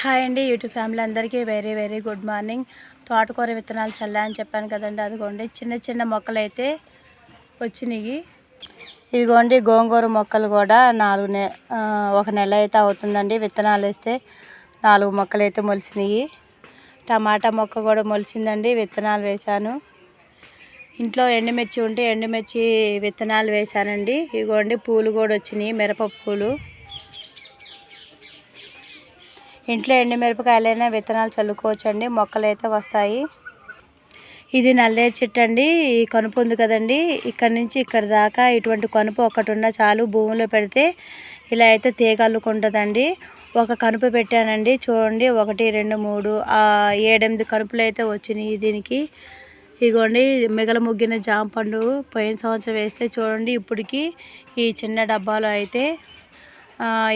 Hi అండి YouTube family అందరికీ very very good morning. తోటకూర విత్తనాలు చల్లా అని చెప్పాను కదండి అదిగోండి. చిన్న చిన్న మొక్కలు అయితే వచ్చినాయి. ఇదిగోండి గోంగూర మొక్కలు కూడా నాలుగు నె ఒక నెల అయితే అవుతుందండి విత్తనాలు వేస్తే నాలుగు మొక్కలు అయితే మొలిసినాయి. టమాటా మొక్క కూడా మొలిసిందండి విత్తనాలు వేశాను. ఇంట్లో ఎండుమిర్చి ఉంటే ఎండుమిర్చి విత్తనాలు వేశానండి. ఇదిగోండి పూలు కూడా వచ్చినాయి మిరప పూలు. ఇంట్లో ఎండుమిరపకాయలైనా విత్తనాలు చల్లుకోవచ్చండి. మొక్కలు అయితే వస్తాయి. ఇది నల్లేరు చెట్టు అండి ఈ కనుపు ఉంది కదండి. ఇక్కడ నుంచి ఇక్కడ దాకా ఇటువంటి కనుపు ఒకటి ఉన్న చాలు భూమిలో పెడితే ఇలా అయితే తీగ అల్లుకుంటుందండి ఒక కనుపు పెట్టానండి. చూడండి. ఒకటి రెండు మూడు ఏడెనిమిది కనుపులు అయితే వచ్చినాయి దీనికి. ఇగోండి. మిగల ముగ్గిన జామ పండు పోయిన సంవత్సరం వేస్తే చూడండి. ఇప్పటికి ఈ చిన్న డబ్బాలో అయితే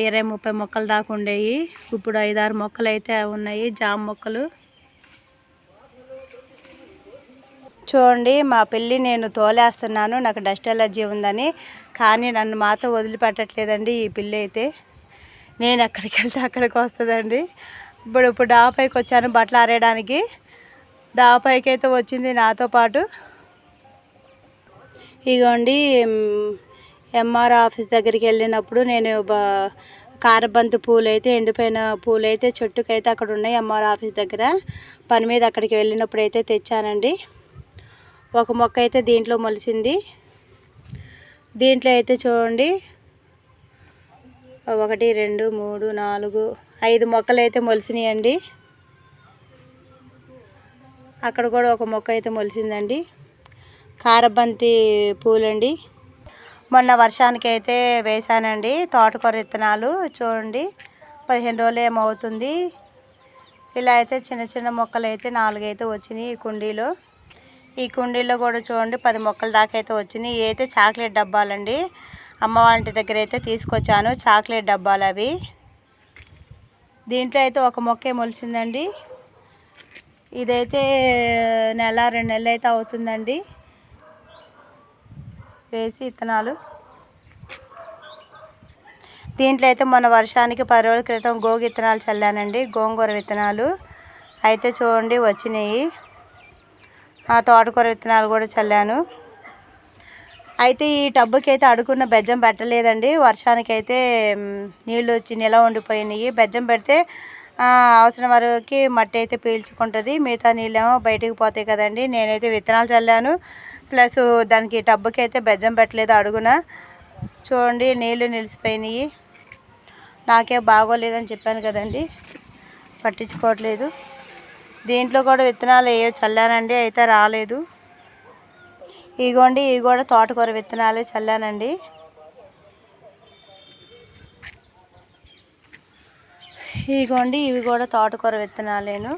ఇరవై ముప్పై మొక్కలు దాకా ఉండేవి ఇప్పుడు ఐదారు మొక్కలు అయితే ఉన్నాయి జామ మొక్కలు. చూడండి మా పెళ్ళి నేను తోలేస్తున్నాను నాకు డస్ట్ ఎలర్జీ ఉందని. కానీ నన్ను మాతో వదిలిపెట్టట్లేదండి ఈ పిల్లి అయితే. నేను ఎక్కడికి వెళ్తే అక్కడికి వస్తుందండి. ఇప్పుడు ఇప్పుడు డాబా పైకి వచ్చాను బట్టలు ఆరేయడానికి. డాబా పైకి అయితే వచ్చింది నాతో పాటు. ఇగోండి ఎంఆర్ ఆఫీస్ దగ్గరికి వెళ్ళినప్పుడు నేను బ- కారబంతి పూలు అయితే ఎండిపోయిన పూలు అయితే చెట్టుకైతే అక్కడ ఉన్నాయి ఎంఆర్ ఆఫీస్ దగ్గర. పని మీద అక్కడికి వెళ్ళినప్పుడు అయితే తెచ్చానండి. ఒక మొక్క అయితే దీంట్లో మొలిచింది. దీంట్లో అయితే చూడండి. ఒకటి రెండు మూడు నాలుగు ఐదు మొక్కలు అయితే మొలిసినాయండి అక్కడ కూడా ఒక మొక్క అయితే మొలిసిందండి కారబంతి పూలండి. మొన్న వర్షానికి అయితే వేశానండి. తోటకూర విత్తనాలు చూడండి. పదిహేను రోజులు ఏమవుతుంది ఇలా అయితే చిన్న చిన్న మొక్కలు అయితే నాలుగు అయితే వచ్చినాయి ఈ కుండీలో. ఈ కుండీలో కూడా చూడండి పది మొక్కల దాకా అయితే వచ్చినాయి. అయితే చాక్లెట్ డబ్బాలండి. అమ్మ వాళ్ళ దగ్గర అయితే తీసుకొచ్చాను చాక్లెట్ డబ్బాలు అవి. దీంట్లో అయితే ఒక మొక్కే మొలిచిందండి ఇదైతే నెల రెండు నెలలు అయితే అవుతుందండి. వేసి విత్తనాలు దీంట్లో అయితే మొన్న వర్షానికి పది రోజుల క్రితం గోగు విత్తనాలు చల్లానండి. గోంగూర విత్తనాలు అయితే చూడండి వచ్చినాయి. ఆ తోటకూర విత్తనాలు కూడా చల్లాను. అయితే ఈ టబ్బుకి అయితే అడుగున్న బెజ్జం పెట్టలేదండి. వర్షానికి అయితే నీళ్ళు వచ్చి నిల ఉండిపోయినాయి. బెజ్జం పెడితే అవసరం వరకు మట్టి అయితే పీల్చుకుంటుంది. మిగతా నీళ్ళేమో బయటికి పోతాయి కదండి. నేనైతే విత్తనాలు చల్లాను. ప్లస్ దానికి టబ్బుకి అయితే బెజ్జం పెట్టలేదు అడుగున. చూడండి నీళ్ళు నిలిచిపోయినాయి. నాకే బాగోలేదని చెప్పాను కదండి. పట్టించుకోవట్లేదు. దీంట్లో కూడా విత్తనాలు ఏ చల్లానండి అయితే రాలేదు. ఇగోండి ఇవి కూడా తోటకూర విత్తనాలు చల్లానండి. ఇగోండి ఇవి కూడా తోటకూర విత్తనాలేను.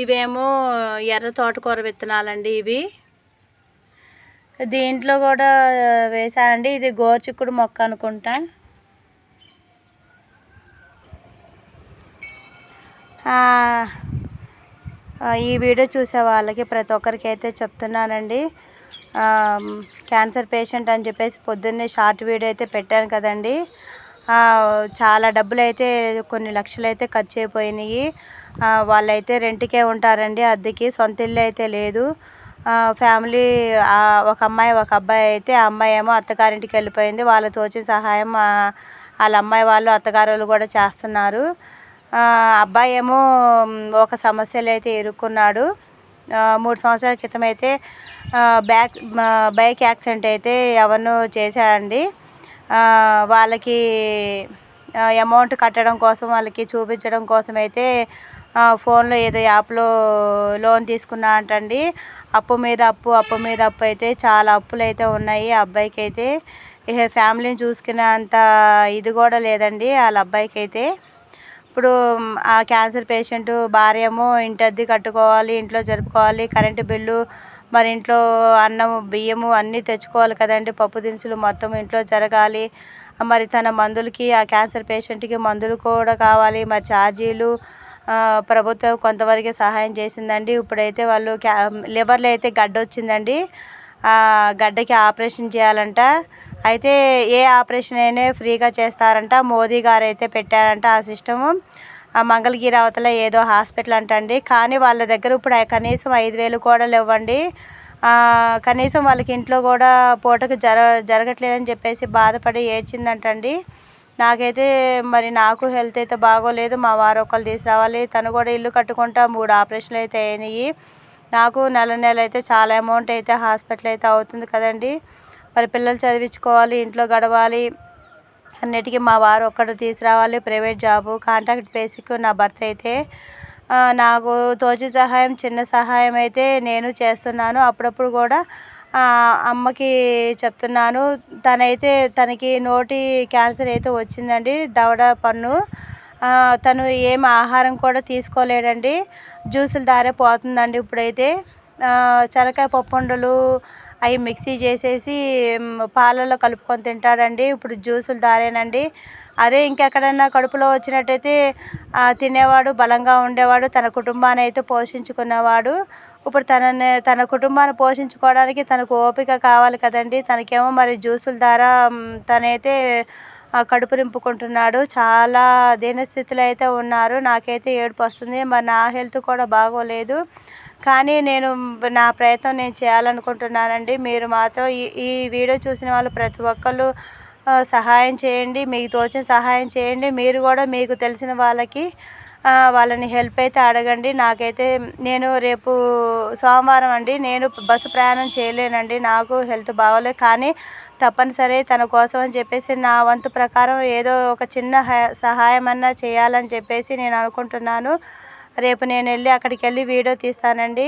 ఇవేమో ఎర్ర తోటకూర విత్తనాలండి ఇవి. దీంట్లో కూడా వేసానండి ఇది గోచిక్కుడు మొక్క అనుకుంటా. ఈ వీడియో చూసే వాళ్ళకి ప్రతి ఒక్కరికి అయితే చెప్తున్నానండి. క్యాన్సర్ పేషెంట్ అని చెప్పేసి పొద్దున్నే షార్ట్ వీడియో అయితే పెట్టాను కదండి. చాలా డబ్బులు అయితే కొన్ని లక్షలు అయితే ఖర్చు అయిపోయినాయి. వాళ్ళైతే రెంట్కే ఉంటారండి. అద్దెకి సొంత ఇల్లు అయితే లేదు. ఫ్యామిలీ ఒక అమ్మాయి ఒక అబ్బాయి అయితే ఆ అమ్మాయి ఏమో అత్తగారింటికి వెళ్ళిపోయింది. వాళ్ళ తోచి సహాయం వాళ్ళ అమ్మాయి వాళ్ళు అత్తగారు వాళ్ళు కూడా చేస్తున్నారు. అబ్బాయి ఏమో ఒక సమస్యలు అయితే ఎదుర్కొన్నాడు మూడు సంవత్సరాల క్రితం అయితే బ్యాక్ బైక్ యాక్సిడెంట్ అయితే ఎవరినో చేశాడండి. వాళ్ళకి అమౌంట్ కట్టడం కోసం వాళ్ళకి చూపించడం కోసం అయితే ఫోన్లో ఏదో యాప్లో లోన్ తీసుకున్నా అంటండి. అప్పు మీద అప్పు అప్పు మీద అప్పు అయితే చాలా అప్పులు అయితే ఉన్నాయి. ఆ అబ్బాయికి అయితే ఇక ఫ్యామిలీని చూసుకునేంత ఇది కూడా లేదండి వాళ్ళ అబ్బాయికి అయితే ఇప్పుడు ఆ క్యాన్సర్ పేషెంట్ భార్య ఏమో కట్టుకోవాలి ఇంట్లో జరుపుకోవాలి కరెంటు బిల్లు మరి ఇంట్లో అన్నము బియ్యము అన్నీ తెచ్చుకోవాలి కదండి. పప్పు దినుసులు మొత్తం ఇంట్లో జరగాలి. మరి తన మందులకి ఆ క్యాన్సర్ పేషెంట్కి మందులు కూడా కావాలి. మరి ఛార్జీలు ప్రభుత్వం కొంతవరకే సహాయం చేసిందండి. ఇప్పుడైతే వాళ్ళు క్యా లివర్లో అయితే గడ్డ వచ్చిందండి. గడ్డకి ఆపరేషన్ చేయాలంట. అయితే ఏ ఆపరేషన్ అయినా ఫ్రీగా చేస్తారంట. మోదీ గారు అయితే పెట్టారంట ఆ సిస్టము. ఆ మంగళగిరి అవతల ఏదో హాస్పిటల్ అంటండి. కానీ వాళ్ళ దగ్గర ఇప్పుడు కనీసం ఐదు వేలు కూడా లేవండి. కనీసం వాళ్ళకి ఇంట్లో కూడా పూటకు జర జరగట్లేదని చెప్పేసి బాధపడి ఏడ్చిందంటండి. నాకైతే మరి నాకు హెల్త్ అయితే బాగోలేదు మా వారు ఒకళ్ళు తీసుకురావాలి తను కూడా ఇల్లు కట్టుకుంటా మూడు ఆపరేషన్లు అయితే అయినాయి. నాకు నెల నెల అయితే చాలా అమౌంట్ అయితే హాస్పిటల్ అయితే అవుతుంది కదండి. మరి పిల్లలు చదివించుకోవాలి ఇంట్లో గడవాలి. అన్నిటికీ మా వారు ఒక్కడు తీసుకురావాలి ప్రైవేట్ జాబు కాంట్రాక్ట్ బేసిక్ నా భర్త అయితే. నాకు తోచి సహాయం చిన్న సహాయం అయితే నేను చేస్తున్నాను. అప్పుడప్పుడు కూడా అమ్మకి చెప్తున్నాను. తనైతే తనకి నోటి క్యాన్సర్ అయితే వచ్చిందండి దవడ పన్ను. తను ఏం ఆహారం కూడా తీసుకోలేడండి. జ్యూసులు దారే పోతుందండి ఇప్పుడైతే. చెరకాయ పప్పుండలు అవి మిక్సీ చేసేసి పాలల్లో కలుపుకొని తింటాడండి. ఇప్పుడు జ్యూసులు దారేనండి. అదే ఇంకెక్కడన్నా కడుపులో వచ్చినట్టయితే తినేవాడు బలంగా ఉండేవాడు తన కుటుంబాన్ని అయితే పోషించుకునేవాడు ఇప్పుడు తనని తన కుటుంబాన్ని పోషించుకోవడానికి తనకు ఓపిక కావాలి కదండి. తనకేమో మరి జ్యూసుల ద్వారా తనైతే కడుపు నింపుకుంటున్నాడు. చాలా దీనస్థితిలో అయితే ఉన్నారు. నాకైతే ఏడుపు వస్తుంది. మరి నా హెల్త్ కూడా బాగోలేదు. కానీ నేను నా ప్రయత్నం నేను చేయాలనుకుంటున్నానండి. మీరు మాత్రం ఈ ఈ వీడియో చూసిన వాళ్ళు ప్రతి ఒక్కళ్ళు సహాయం చేయండి. మీకు తోచిన సహాయం చేయండి. మీరు కూడా మీకు తెలిసిన వాళ్ళకి వాళ్ళని హెల్ప్ అయితే అడగండి. నాకైతే నేను రేపు సోమవారం అండి నేను బస్సు ప్రయాణం చేయలేనండి నాకు హెల్త్ బాగోలేదు. కానీ తప్పనిసరి తన కోసం అని చెప్పేసి నా వంతు ప్రకారం ఏదో ఒక చిన్న సహాయం అన్నా చేయాలని చెప్పేసి నేను అనుకుంటున్నాను. రేపు నేను వెళ్ళి అక్కడికి వెళ్ళి వీడియో తీస్తానండి.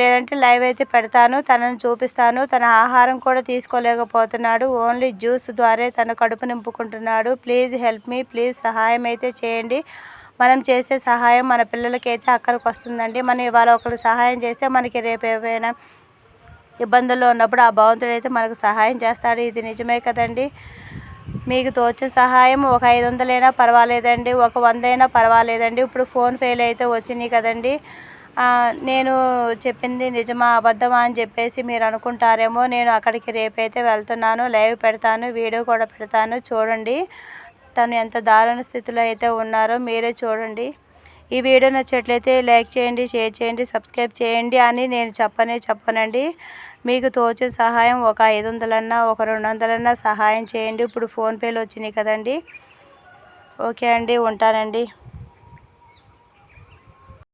లేదంటే లైవ్ అయితే పెడతాను తనని చూపిస్తాను. తన ఆహారం కూడా తీసుకోలేకపోతున్నాడు. ఓన్లీ జ్యూస్ ద్వారా తన కడుపు నింపుకుంటున్నాడు. ప్లీజ్ హెల్ప్ మీ ప్లీజ్ సహాయం అయితే చేయండి. మనం చేసే సహాయం మన పిల్లలకైతే అక్కడికి వస్తుందండి. మనం ఇవాళ ఒకరికి సహాయం చేస్తే మనకి రేపు ఏమైనా ఇబ్బందుల్లో ఉన్నప్పుడు ఆ భగవంతుడు అయితే మనకు సహాయం చేస్తాడు. ఇది నిజమే కదండి. మీకు తోచిన సహాయం ఒక ఐదు వందలైనా పర్వాలేదండి. ఒక వంద అయినా పర్వాలేదండి. ఇప్పుడు ఫోన్పేలు అయితే వచ్చినాయి కదండి. నేను చెప్పింది నిజమా అబద్ధమా అని చెప్పేసి మీరు అనుకుంటారేమో. నేను అక్కడికి రేపైతే వెళ్తున్నాను లైవ్ పెడతాను వీడియో కూడా పెడతాను. చూడండి. తను ఎంత దారుణ స్థితిలో అయితే ఉన్నారో మీరే చూడండి. ఈ వీడియో నచ్చట్లయితే లైక్ చేయండి షేర్ చేయండి సబ్స్క్రైబ్ చేయండి అని నేను చెప్పనే చెప్పనండి. మీకు తోచే సహాయం ఒక ఐదు వందలన్నా ఒక రెండు వందలన్నా సహాయం చేయండి. ఇప్పుడు ఫోన్పేలు వచ్చినాయి కదండి. ఓకే అండి ఉంటానండి.